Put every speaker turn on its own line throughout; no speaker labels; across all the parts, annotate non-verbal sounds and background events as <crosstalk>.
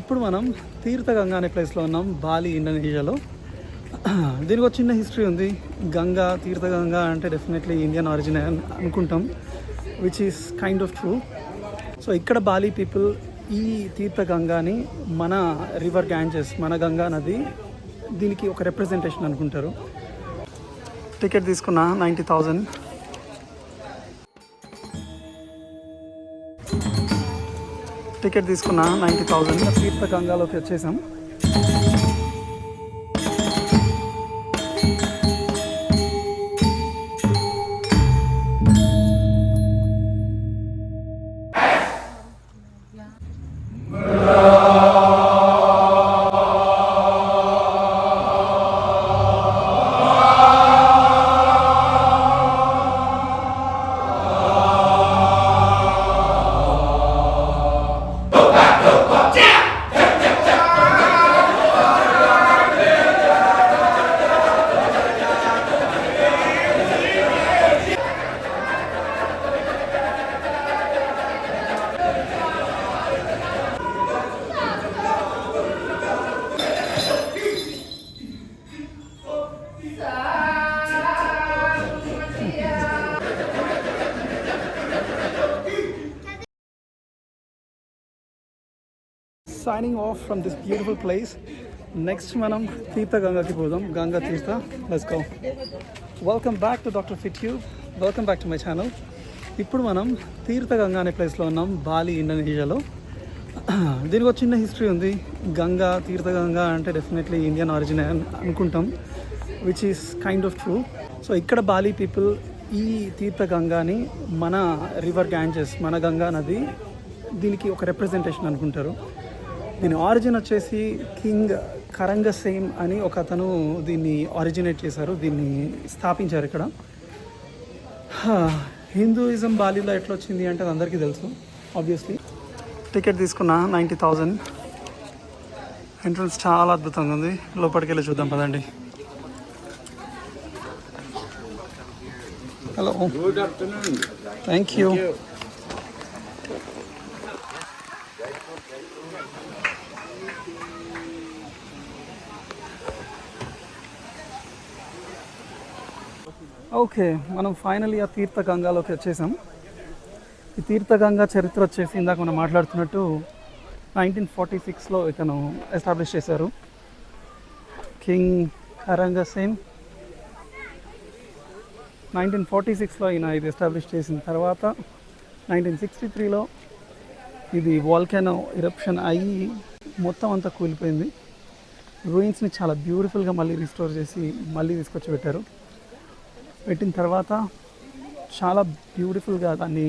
ఇప్పుడు మనం తీర్థగంగా అనే ప్లేస్లో ఉన్నాం బాలి ఇండోనేషియాలో. దీనికి ఒక చిన్న హిస్టరీ ఉంది. గంగా తీర్థగంగా అంటే డెఫినెట్లీ ఇండియన్ ఆరిజిన్ అనుకుంటాం which is kind of true so ఇక్కడ బాలి పీపుల్ ఈ తీర్థగంగాని మన రివర్ గ్యాంజెస్ మన గంగా నది దీనికి ఒక రిప్రజెంటేషన్ అనుకుంటారు. టికెట్ తీసుకున్న నైంటీ థౌజండ్ టికెట్ తీసుకున్నా నైంటీ థౌజండ్ తీర్థ గంగాలోకి వచ్చేసాం. Signing off from this beautiful place next మనం తీర్థ గంగాకి పోదాం. Ganga Tirtha let's go welcome back to doctor fit you welcome back to my channel ఇప్పుడు మనం తీర్థ గంగా అనే ప్లేస్లో ఉన్నాం బాలి ఇండోనేషియాలో దీనికి ఒక చిన్న హిస్టరీ ఉంది. గంగా తీర్థ గంగా అంటే డెఫినెట్లీ ఇండియన్ ఆరిజిన్ అనుకుంటాం which is kind of true so ఇక్కడ బాలి పీపుల్ ఈ తీర్థ గంగాని మన రివర్ గ్యాంజెస్ మన గంగా నది దీనికి ఒక రిప్రజెంటేషన్ అనుకుంటారు. దీని ఆరిజిన్ వచ్చేసి కింగ్ కరంగసేమ్ అని ఒక అతను దీన్ని ఆరిజినేట్ చేశారు దీన్ని స్థాపించారు ఇక్కడ. హిందూయిజం బాలీలో ఎట్లా వచ్చింది అంటే అది అందరికీ తెలుసు ఆబ్వియస్లీ టికెట్ తీసుకున్న నైంటీ థౌజండ్. ఎంట్రన్స్ చాలా అద్భుతంగా ఉంది. లోపలికి వెళ్ళి చూద్దాం పదండి.
Hello afternoon.
Thank you okay మనం ఫైనల్ ఆ తీర్థగంగాలోకి వచ్చేసాం. ఈ తీర్థగంగా చరిత్ర వచ్చేసి ఇందాక మనం మాట్లాడుతున్నట్టు నైన్టీన్ ఫార్టీ సిక్స్లో ఇతను ఎస్టాబ్లిష్ చేశారు. కింగ్ కరంగసేన్ నైన్టీన్ ఫార్టీ సిక్స్లో ఈయన ఇది ఎస్టాబ్లిష్ చేసిన తర్వాత నైన్టీన్ సిక్స్టీ త్రీలో ఇది వాల్కెనో ఇరప్షన్ అయ్యి మొత్తం అంతా కూలిపోయింది. రూయిన్స్ని చాలా బ్యూటిఫుల్గా మళ్ళీ రిస్టోర్ చేసి మళ్ళీ తీసుకొచ్చి పెట్టారు. పెట్టిన తర్వాత చాలా బ్యూటిఫుల్గా దాన్ని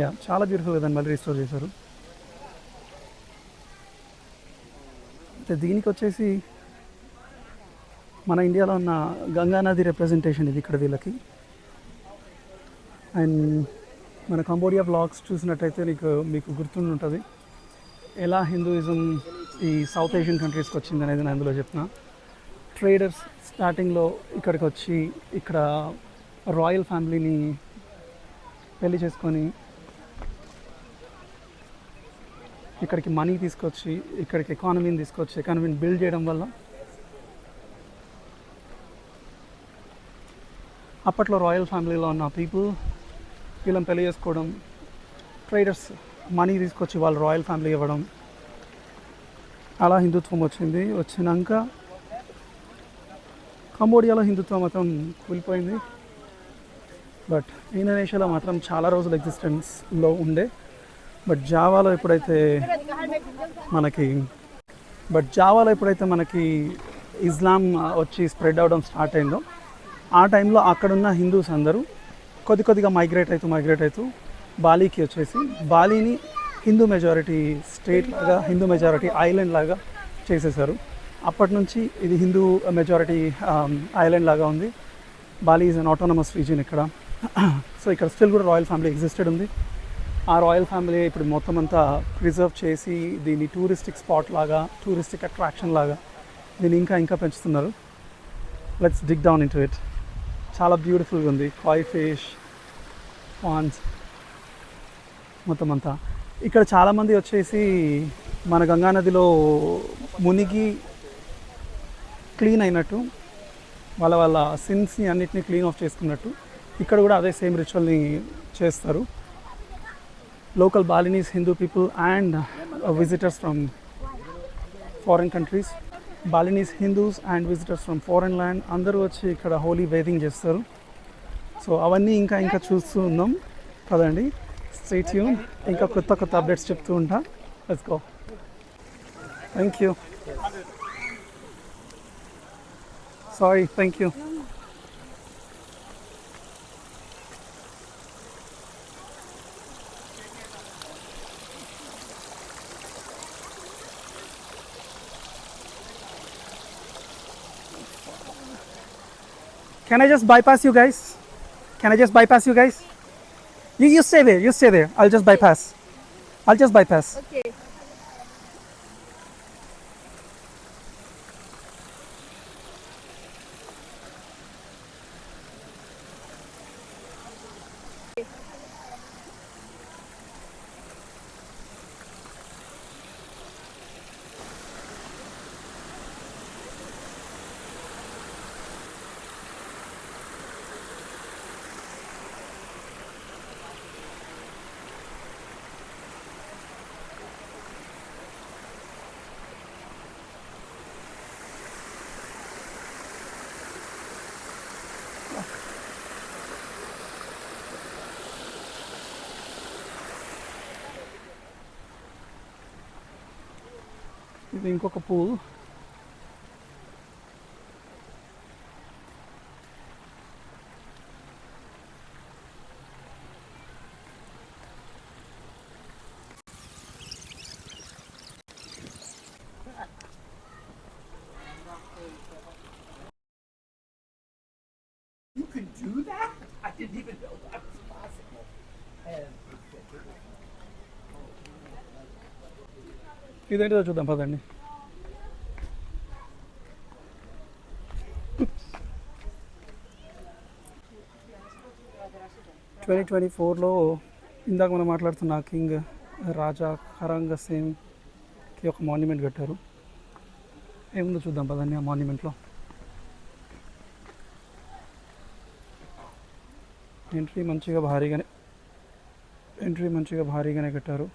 యా చాలా బ్యూటిఫుల్గా దాన్ని మళ్ళీ రిస్టోర్ చేశారు. అయితే దీనికి వచ్చేసి మన ఇండియాలో ఉన్న గంగా నది రిప్రజెంటేషన్ ఇది ఇక్కడ వీళ్ళకి. అండ్ మన కంబోడియా బ్లాగ్స్ చూసినట్టయితే నీకు మీకు గుర్తుండి ఉంటుంది ఎలా హిందూయిజం ఈ సౌత్ ఏషియన్ కంట్రీస్కి వచ్చింది అనేది నేను అందులో చెప్పిన ట్రేడర్స్ స్టార్టింగ్లో ఇక్కడికి వచ్చి ఇక్కడ రాయల్ ఫ్యామిలీని పెళ్ళి చేసుకొని ఇక్కడికి మనీ తీసుకొచ్చి ఇక్కడికి ఎకానమీని తీసుకొచ్చి ఎకానమీని బిల్డ్ చేయడం వల్ల అప్పట్లో రాయల్ ఫ్యామిలీలో ఉన్న పీపుల్ వీళ్ళని పెళ్ళి చేసుకోవడం ట్రేడర్స్ మనీ తీసుకొచ్చి వాళ్ళు రాయల్ ఫ్యామిలీ ఇవ్వడం అలా హిందుత్వం వచ్చింది. వచ్చినాక కంబోడియాలో హిందుత్వం మతం కూలిపోయింది. బట్ ఇండోనేషియాలో మాత్రం చాలా రోజులు ఎగ్జిస్టెన్స్లో ఉండే. బట్ జావాలో ఎప్పుడైతే మనకి బట్ జావాలో ఎప్పుడైతే మనకి ఇస్లాం వచ్చి స్ప్రెడ్ అవడం స్టార్ట్ అయిందో ఆ టైంలో అక్కడున్న హిందూస్ అందరూ కొద్ది కొద్దిగా మైగ్రేట్ అవుతూ మైగ్రేట్ అవుతూ బాలీకి వచ్చేసి బాలీని హిందూ మెజారిటీ స్టేట్ లాగా హిందూ మెజారిటీ ఐలాండ్ లాగా చేసేసారు అప్పటి నుంచి ఇది హిందూ మెజారిటీ ఐలాండ్ లాగా ఉంది. Bali is an autonomous region ఇక్కడ. <clears throat> సో ఇక్కడ స్టిల్ కూడా రాయల్ ఫ్యామిలీ ఎగ్జిస్టెడ్ ఉంది. ఆ రాయల్ ఫ్యామిలీ ఇప్పుడు మొత్తం అంతా ప్రిజర్వ్ చేసి దీన్ని టూరిస్టిక్ స్పాట్ లాగా టూరిస్టిక్ అట్రాక్షన్ లాగా దీన్ని ఇంకా ఇంకా పెంచుతున్నారు. Let's dig down in it చాలా బ్యూటిఫుల్గా ఉంది. కాయ్ ఫిష్ పాన్స్ మొత్తం అంతా. ఇక్కడ చాలామంది వచ్చేసి మన గంగా నదిలో మునిగి క్లీన్ అయినట్టు వాళ్ళ వాళ్ళ సిన్స్ని అన్నిటిని క్లీన్ ఆఫ్ చేసుకున్నట్టు ఇక్కడ కూడా అదే సేమ్ రిచువల్ని చేస్తారు. Local Balinese Hindu people and visitors from foreign countries Balinese Hindus and visitors from foreign land అందరూ వచ్చి ఇక్కడ హోలీ వేదింగ్ చేస్తారు. సో అవన్నీ ఇంకా ఇంకా చూస్తూ ఉన్నాం. కదండి స్టేట్ యూన్ ఇంకా కొత్త కొత్త అప్డేట్స్ చెప్తూ ఉంటా let's go thank you sorry thank you Can I just bypass you guys? Can I just bypass you guys? You, you stay there, you stay there. I'll just bypass. I'll just bypass.
Okay.
ఇది ఇంకొక pool
You can do that? I didn't even know that was possible.
ఇదేంటిదో చూద్దాం పదండి twenty twenty ఫోర్లో ఇందాక మనం మాట్లాడుతున్న king రాజా ఖరంగ సింగ్కి ఒక మాన్యుమెంట్ కట్టారు. ఏముందో చూద్దాం పదండి ఆ మాన్యుమెంట్లో ఎంట్రీ మంచిగా భారీగానే ఎంట్రీ మంచిగా భారీగానే కట్టారు.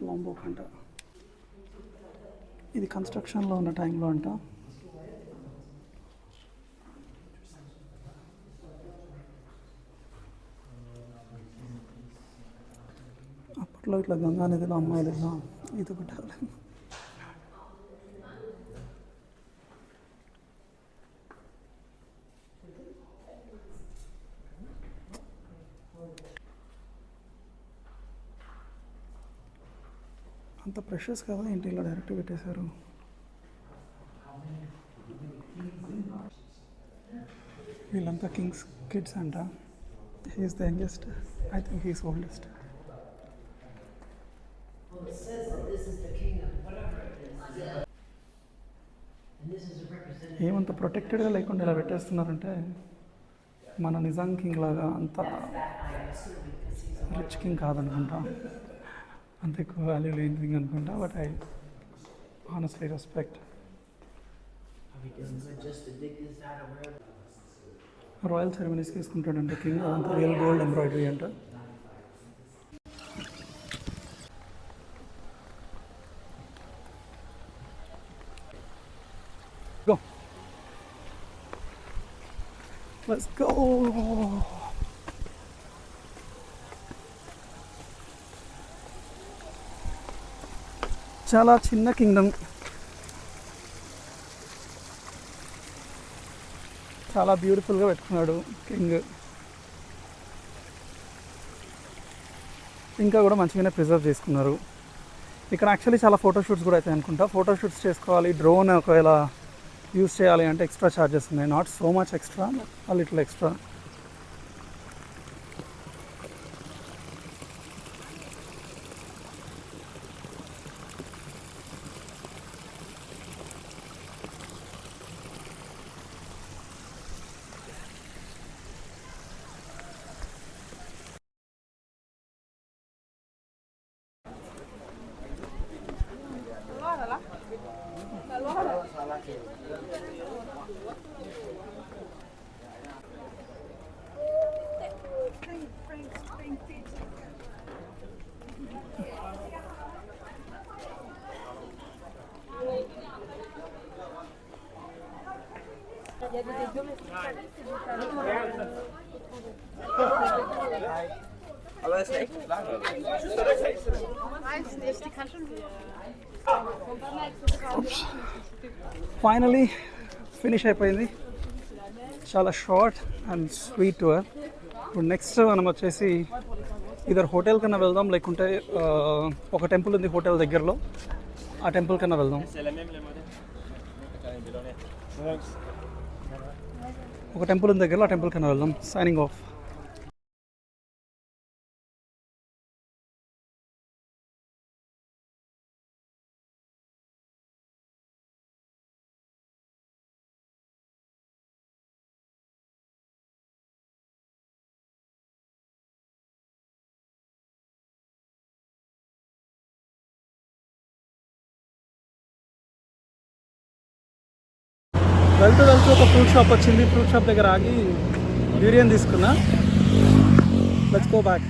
లాంబోక్ అంట ఇది కన్స్ట్రక్షన్లో ఉన్న టైంలో అంట. అప్పట్లో ఇట్లా గంగా నదిలో అమ్మాయిలు ఇలా ఈత కొట్టాలి ప్రెషర్స్ కదా ఏంటి ఇలా డైరెక్ట్ పెట్టేశారు? వీళ్ళంతా కింగ్స్ కిడ్స్ అంట.
He's the youngest I think he's oldest.
ఏమంత ప్రొటెక్టెడ్గా లేకుండా ఇలా పెట్టేస్తున్నారంటే మన నిజాం కింగ్ లాగా అంత రిచ్ కింగ్ కాదనుకుంటా. అంత ఎక్కువ వాల్యూ లేని కింగ్ అనుకుంటా but I honestly respect
Are we doing good just to dig this out of wherever?
Royal సెరమనీస్కి వేసుకుంటాడంటే కింగ్ అదంతా రియల్ గోల్డ్ ఎంబ్రాయిడరీ అంట Go. Let's go. చాలా చిన్న కింగ్డమ్. చాలా బ్యూటిఫుల్గా పెట్టుకున్నాడు కింగ్. ఇంకా కూడా మంచిగానే ప్రిజర్వ్ చేసుకున్నారు. ఇక్కడ యాక్చువల్లీ చాలా ఫోటోషూట్స్ కూడా అయితే అనుకుంటా. ఫోటోషూట్స్ చేసుకోవాలి డ్రోన్ ఒకవేళ యూస్ చేయాలి అంటే ఎక్స్ట్రా ఛార్జెస్ ఉన్నాయి. Not so much extra
a little extra. Aber ist echt
finally finish అయిపోయింది. చాలా షార్ట్ అండ్ స్వీట్ టూర్ ఇప్పుడు నెక్స్ట్ మనం వచ్చేసి ఇద్దరు హోటల్ కన్నా వెళ్దాం లేకుంటే ఒక టెంపుల్ ఉంది హోటల్ దగ్గరలో. ఆ టెంపుల్ కన్నా వెళ్దాం. ఒక టెంపుల్ ఉంది దగ్గరలో ఆ టెంపుల్ కన్నా వెళ్దాం. సైనింగ్ ఆఫ్ వెళ్తూ వెళ్తూ ఒక ఫ్రూట్ షాప్ వచ్చింది. ఫ్రూట్ షాప్ దగ్గర ఆగి యూరియన్ తీసుకున్నా. Let's go back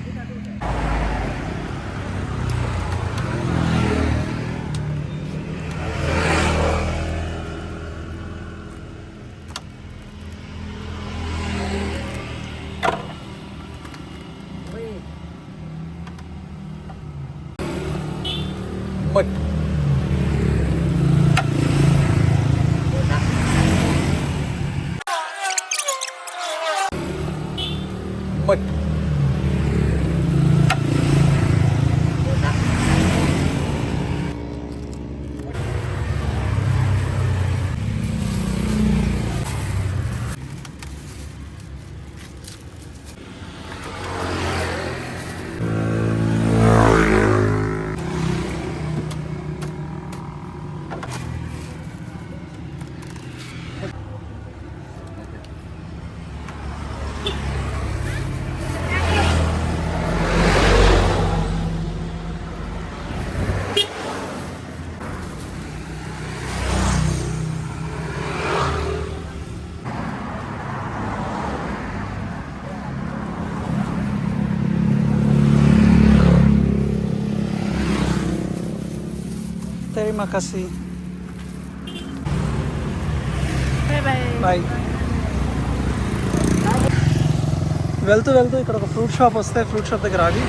Terima kasih.
Bye bye.
Bye వెళ్తూ వెళ్తూ ఇక్కడ ఒక ఫ్రూట్ షాప్ వస్తే ఫ్రూట్ షాప్ దగ్గర ఆగి